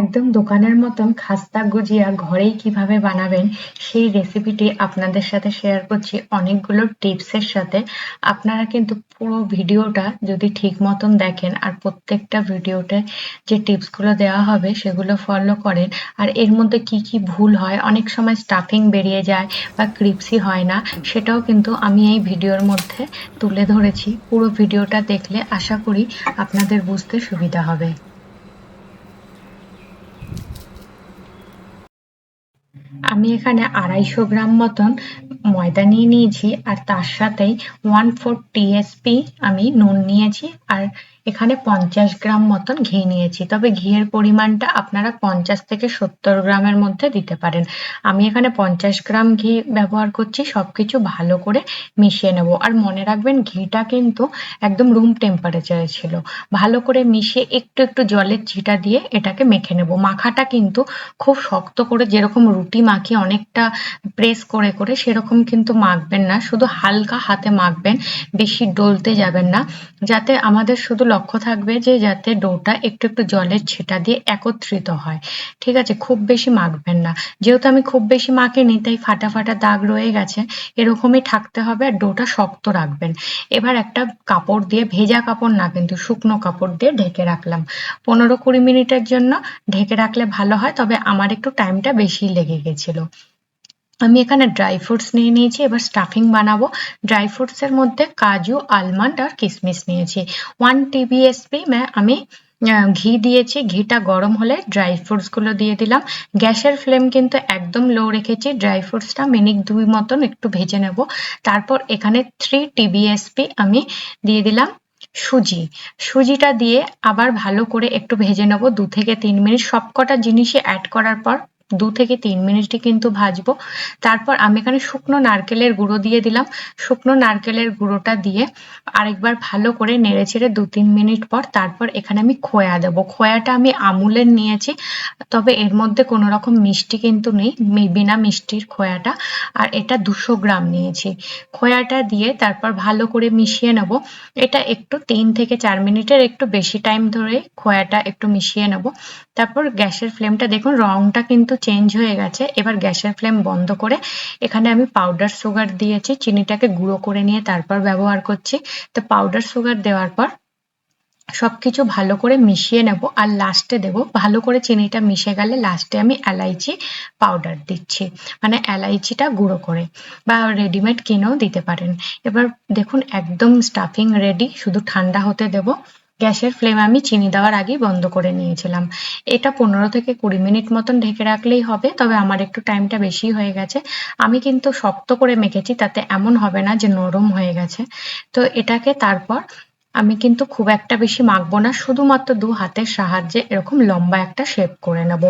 একদম দোকানের মতন খাস্তা গুজিয়া ঘরেই কীভাবে বানাবেন, সেই রেসিপিটি আপনাদের সাথে শেয়ার করছি। অনেকগুলো টিপসের সাথে। আপনারা কিন্তু পুরো ভিডিওটা যদি ঠিক মতন দেখেন আর প্রত্যেকটা ভিডিওতে যে টিপসগুলো দেওয়া হবে, সেগুলো ফলো করেন। আর এর মধ্যে কি কি ভুল হয়, অনেক সময় স্টাফিং বেরিয়ে যায় বা ক্রিপসি হয় না, সেটাও কিন্তু আমি এই ভিডিওর মধ্যে তুলে ধরেছি। পুরো ভিডিওটা দেখলে আশা করি আপনাদের বুঝতে সুবিধা হবে। আমি এখানে আড়াইশো গ্রাম মতন ময়দা নিয়ে নিয়েছি, আর তার সাথেই ওয়ান ফোর টিএসপি আমি নুন নিয়েছি, আর এখানে পঞ্চাশ গ্রাম মতন ঘি নিয়েছি। তবে ঘিয়ের পরিমাণটা আপনারা পঞ্চাশ থেকে সত্তর গ্রামের মধ্যে দিতে পারেন। আমি এখানে পঞ্চাশ গ্রাম ঘি ব্যবহার করছি, সবকিছু ভালো করে মিশিয়ে নেব। আর মনে রাখবেন, ঘিটা কিন্তু একদম রুম টেম্পারেচারে ছিল। ভালো করে মিশিয়ে একটু একটু জলের ছিটা দিয়ে এটাকে মেখে নেব। মাখাটা কিন্তু খুব শক্ত করে যেরকম রুটি মাখি অনেকটা প্রেস করে করে সেরকম কিন্তু মাখবেন না। শুধু হালকা হাতে মাখবেন, বেশি ডলতে যাবেন না। যাতে আমাদের শুধু লক্ষ্য থাকবে যে যাতে ডোটা একটু একটু জলের ছিটা দিয়ে একত্রিত হয়। ঠিক আছে? খুব বেশি মাখবেন না। যেহেতু আমি খুব বেশি মাখিনি, তাই ফাটা ফাটা দাগ রয়ে গেছে, এরকমই থাকতে হবে আর ডোটা শক্ত রাখবেন। এবার একটা কাপড় দিয়ে, ভেজা কাপড় না, কিন্তু শুকনো কাপড় দিয়ে ঢেকে রাখলাম। পনেরো কুড়ি মিনিটের জন্য ঢেকে রাখলে ভালো হয়, তবে আমার একটু টাইমটা বেশি লেগে গেছিল। আমি এখানে ড্রাই ফ্রুটস নিয়ে নিয়েছি, এবার স্টাফিং বানাবো। ড্রাই ফ্রুটস এর মধ্যে কাজু আলমন্ড আর কিশমিশ নিয়েছি। ওয়ান টিবিএসপি আমি ঘি দিয়েছি। ঘিটা গরম হলে ড্রাই ফ্রুটসগুলো দিয়ে দিলাম। গ্যাসের ফ্লেম কিন্তু একদম লো রেখেছি। ড্রাই ফ্রুটসটা মিনিট দুই মতন একটু ভেজে নেব। তারপর এখানে থ্রি টিবিএসপি আমি দিয়ে দিলাম সুজি। সুজিটা দিয়ে আবার ভালো করে একটু ভেজে নেব। দু থেকে তিন মিনিট সবকটা জিনিসই অ্যাড করার পর দু থেকে তিন মিনিটই কিন্তু ভাজবো। তারপর আমি এখানে শুকনো নারকেলের গুঁড়ো দিয়ে দিলাম। শুকনো নারকেলের গুঁড়োটা দিয়ে আরেকবার ভালো করে নেড়ে ছেড়ে দু তিন মিনিট পর তারপর এখানে আমি খোয়া দেবো। খোয়াটা আমি আমুলের নিয়েছি, তবে এর মধ্যে কোনো রকম মিষ্টি কিন্তু নেই বিনা মিষ্টির খোয়াটা। আর এটা দুশো গ্রাম নিয়েছি। খোয়াটা দিয়ে তারপর ভালো করে মিশিয়ে নেব। এটা একটু তিন থেকে চার মিনিটের একটু বেশি টাইম ধরে খোয়াটা একটু মিশিয়ে নেব। তারপর গ্যাসের ফ্লেমটা দেখুন, রংটা কিন্তু চেঞ্জ হয়ে গেছে। এবার গ্যাসের ফ্লেম বন্ধ করে এখানে আমি পাউডার সুগার দিয়েছি, চিনিটাকে গুঁড়ো করে নিয়ে তারপর ব্যবহার করছি। তো পাউডার সুগার দেওয়ার পর সবকিছু ভালো করে মিশিয়ে নেব আর লাস্টে দেব, ভালো করে চিনিটা মিশে গেলে লাস্টে আমি এলাইচি পাউডার দিচ্ছি মানে এলাইচিটা গুঁড়ো করে বা রেডিমেড কিনেও দিতে পারেন। এবার দেখুন একদম স্টাফিং রেডি, শুধু ঠান্ডা হতে দেব। গ্যাসের ফ্লেম আমি চিনি দেওয়ার আগেই বন্ধ করে নিয়েছিলাম। এটা পনেরো থেকে কুড়ি মিনিট মতন ঢেকে রাখলেই হবে, তবে আমার একটু টাইমটা বেশি হয়ে গেছে। আমি কিন্তু শক্ত করে মেখেছি, তাতে এমন হবে না যে নরম হয়ে গেছে। তো এটাকে তারপর আমি কিন্তু খুব একটা বেশি মাখবো না, শুধুমাত্র দু হাতের সাহায্যে এরকম লম্বা একটা শেপ করে নেব।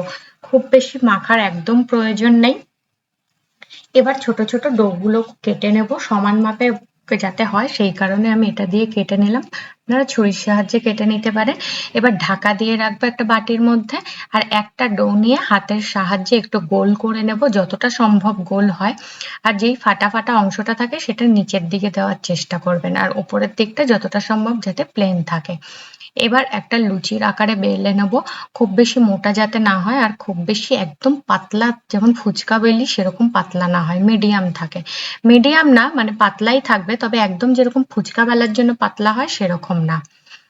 খুব বেশি মাখার একদম প্রয়োজন নেই। এবার ছোট ছোট ডোগুলো কেটে নেব সমান মাপে যাতে হয়, সেই কারণে আমি এটা দিয়ে কেটে নিলাম। আপনারা ছুরির সাহায্যে কেটে নিতে পারেন। এবার ঢাকা দিয়ে রাখব একটা বাটির মধ্যে আর একটা ডো নিয়ে হাতের সাহায্যে একটু গোল করে নেব যতটা সম্ভব গোল হয়। আর যেই ফাটা ফাটা অংশটা থাকে সেটা নিচের দিকে দেওয়ার চেষ্টা করবেন। আর উপরের দিকটা যতটা সম্ভব যাতে প্লেন থাকে। এবার একটা লুচির আকারে বেলে নেব। খুব বেশি মোটা যাতে না হয় আর খুব বেশি একদম পাতলা যেমন ফুচকা বেলি সেরকম পাতলা না হয় মিডিয়াম থাকে। মিডিয়াম না মানে পাতলাই থাকবে, তবে একদম যেরকম ফুচকা বেলার জন্য পাতলা হয় সেরকম না।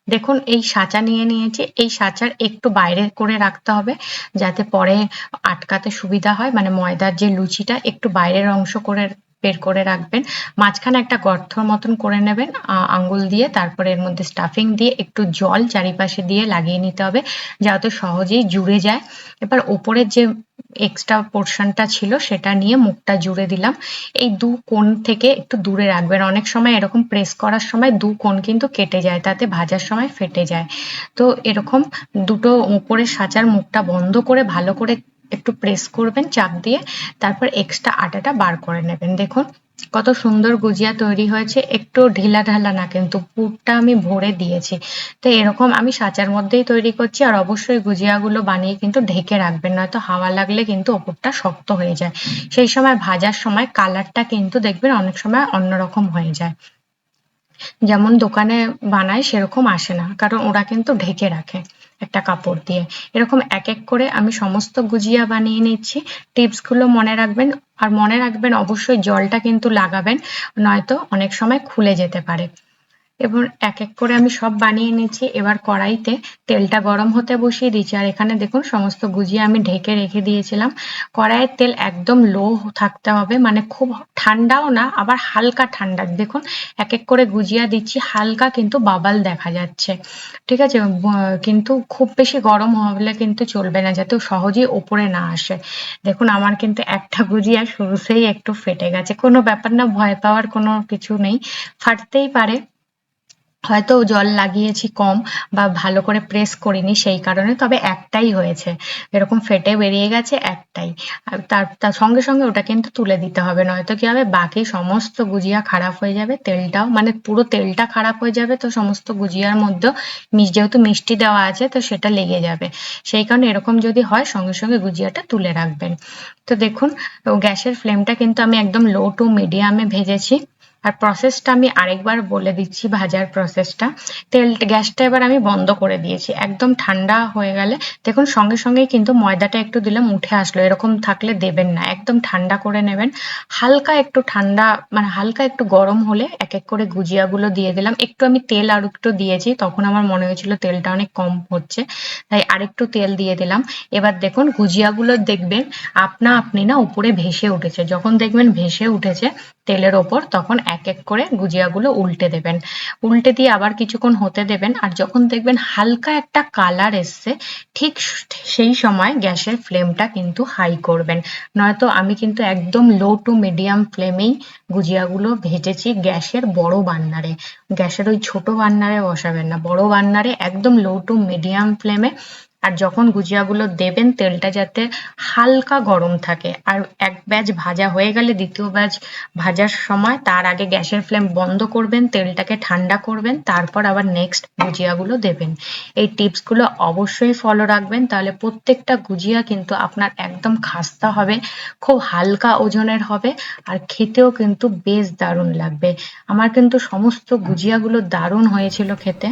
দেখুন, এই সাঁচা নিয়ে নিয়েছি। এই সাঁচার একটু বাইরে করে রাখতে হবে যাতে পরে আটকাতে সুবিধা হয়। মানে ময়দার যে লুচিটা, একটু বাইরের অংশ করে বের করে রাখবেন। মাঝখানে একটা গর্তর মতন করে নেবেন আঙ্গুল দিয়ে, তারপরে এর মধ্যে স্টাফিং দিয়ে একটু জল চারিপাশে দিয়ে লাগিয়ে নিতে হবে যাতে সহজেই জুড়ে যায়। এবার ওপরের যে এক্সট্রা পোর্শনটা ছিল সেটা নিয়ে মুখটা জুড়ে দিলাম। এই দু কোণ থেকে একটু দূরে রাখবেন। অনেক সময় এরকম প্রেস করার সময় দু কোণ কিন্তু কেটে যায়, তাতে ভাজার সময় ফেটে যায়। তো এরকম দুটো উপরে সাঁচার মুখটা বন্ধ করে ভালো করে একটু প্রেস করবেন চাপ দিয়ে, তারপর এক্সট্রা আটাটা বার করে নেবেন। দেখুন কত সুন্দর গুজিয়া তৈরি হয়েছে, একটু ঢিলা ঢালা না কিন্তু পুরটা আমি ভরে দিয়েছি। তো এরকম আমি সাঁচার মধ্যেই তৈরি করছি আর অবশ্যই গুজিয়াগুলো বানিয়ে কিন্তু ঢেকে রাখবেন, নয়তো হাওয়া লাগলে কিন্তু ওপরটা শক্ত হয়ে যায়। সেই সময় ভাজার সময় কালারটা কিন্তু দেখবেন অনেক সময় অন্যরকম হয়ে যায়। যেমন দোকানে বানায় সেরকম আসে না, কারণ ওরা কিন্তু ঢেকে রাখে। একটা কাপড় দিয়ে। এরকম এক এক করে আমি সমস্ত গুজিয়া বানিয়ে নিচ্ছি। টিপসগুলো মনে রাখবেন। আর মনে রাখবেন, অবশ্যই জলটা কিন্তু লাগাবেন, নয়তো অনেক সময় খুলে যেতে পারে। এবার এক এক করে আমি সব বানিয়ে নিয়েছি এবার কড়াইতে তেলটা গরম হতে বসিয়ে দিচ্ছি। আর এখানে দেখুন, সমস্ত গুজিয়া আমি ঢেকে রেখে দিয়েছিলাম। কড়াইয়ের তেল একদম লো থাকতে হবে। মানে খুব ঠান্ডাও না, আবার হালকা ঠান্ডা। দেখুন, এক এক করে গুজিয়া দিচ্ছি। হালকা কিন্তু বাবাল দেখা যাচ্ছে। ঠিক আছে? কিন্তু খুব বেশি গরম হলে কিন্তু চলবে না, যাতে সহজেই ওপরে না আসে। দেখুন, আমার কিন্তু একটা গুজিয়া শুরুতেই একটু ফেটে গেছে। কোনো ব্যাপার না, ভয় পাওয়ার কোনো কিছু নেই। ফাটতেই পারে। হয়তো জল লাগিয়েছি কম বা ভালো করে প্রেস করিনি সেই কারণে, তবে একটাই হয়েছে। এরকম ফেটে বেরিয়ে গেছে একটাই। আর তার তার সঙ্গে সঙ্গে ওটা কিন্তু তুলে দিতে হবে, নয়তো কি হবে, বাকি সমস্ত গুজিয়া খারাপ হয়ে যাবে, তেলটাও মানে পুরো তেলটা খারাপ হয়ে যাবে, তো সমস্ত গুজিয়ার মধ্যেও যেহেতু মিষ্টি দেওয়া আছে, তো সেটা লেগে যাবে। সেই কারণে এরকম যদি হয়, সঙ্গে সঙ্গে গুজিয়াটা তুলে রাখবেন। তো দেখুন গ্যাসের ফ্লেমটা কিন্তু আমি একদম লো টু মিডিয়ামে ভেজেছি। আর প্রসেসটা আমি আরেকবার বলে দিচ্ছি ভাজার প্রসেসটা তেল, গ্যাসটা এবার আমি বন্ধ করে দিয়েছি। একদম ঠান্ডা হয়ে গেলে, দেখুন সঙ্গে সঙ্গেই কিন্তু ময়দাটা একটু দিলাম, উঠে আসলো। এরকম থাকলে দেবেন না। একদম ঠান্ডা করে নেবেন। হালকা একটু ঠান্ডা মানে হালকা একটু গরম হলে এক এক করে গুজিয়াগুলো দিয়ে দিলাম। একটু আমি তেল আর একটু দিয়েছি, তখন আমার মনে হয়েছিল তেলটা অনেক কম হচ্ছে। তাই আরেকটু তেল দিয়ে দিলাম। এবার দেখুন, গুজিয়াগুলো দেখবেন, আপনা আপনি না উপরে ভেসে উঠেছে। যখন দেখবেন ভেসে উঠেছে তেলের ওপর তখন এক এক করে গুজিয়াগুলো উল্টে দেবেন। উল্টে দিয়ে আবার কিছুক্ষণ হতে দেবেন আর যখন দেখবেন হালকা একটা কালার এসছে, ঠিক সেই সময় গ্যাসের ফ্লেমটা কিন্তু হাই করবেন। নয়তো আমি কিন্তু একদম লো টু মিডিয়াম ফ্লেমেই গুজিয়াগুলো ভেজেছি গ্যাসের বড় বান্নারে। গ্যাসের ওই ছোট বান্নারে বসাবেন না, বড় বান্নারে একদম লো টু মিডিয়াম ফ্লেমে আর যখন গুজিয়াগুলো দেবেন, তেলটা যাতে হালকা গরম থাকে। আর এক ব্যাচ ভাজা হয়ে গেলে দ্বিতীয় ব্যাচ ভাজার সময় তার আগে গ্যাসের ফ্লেম বন্ধ করবেন, তেলটাকে ঠান্ডা করবেন, তারপর আবার নেক্সট গুজিয়াগুলো দেবেন। এই টিপসগুলো অবশ্যই ফলো রাখবেন, তাহলে প্রত্যেকটা গুজিয়া কিন্তু আপনার একদম খাস্তা হবে, খুব হালকা ওজনের হবে, আর খেতেও কিন্তু বেশ দারুণ লাগবে। আমার কিন্তু সমস্ত গুজিয়াগুলো দারুণ হয়েছিল খেতে।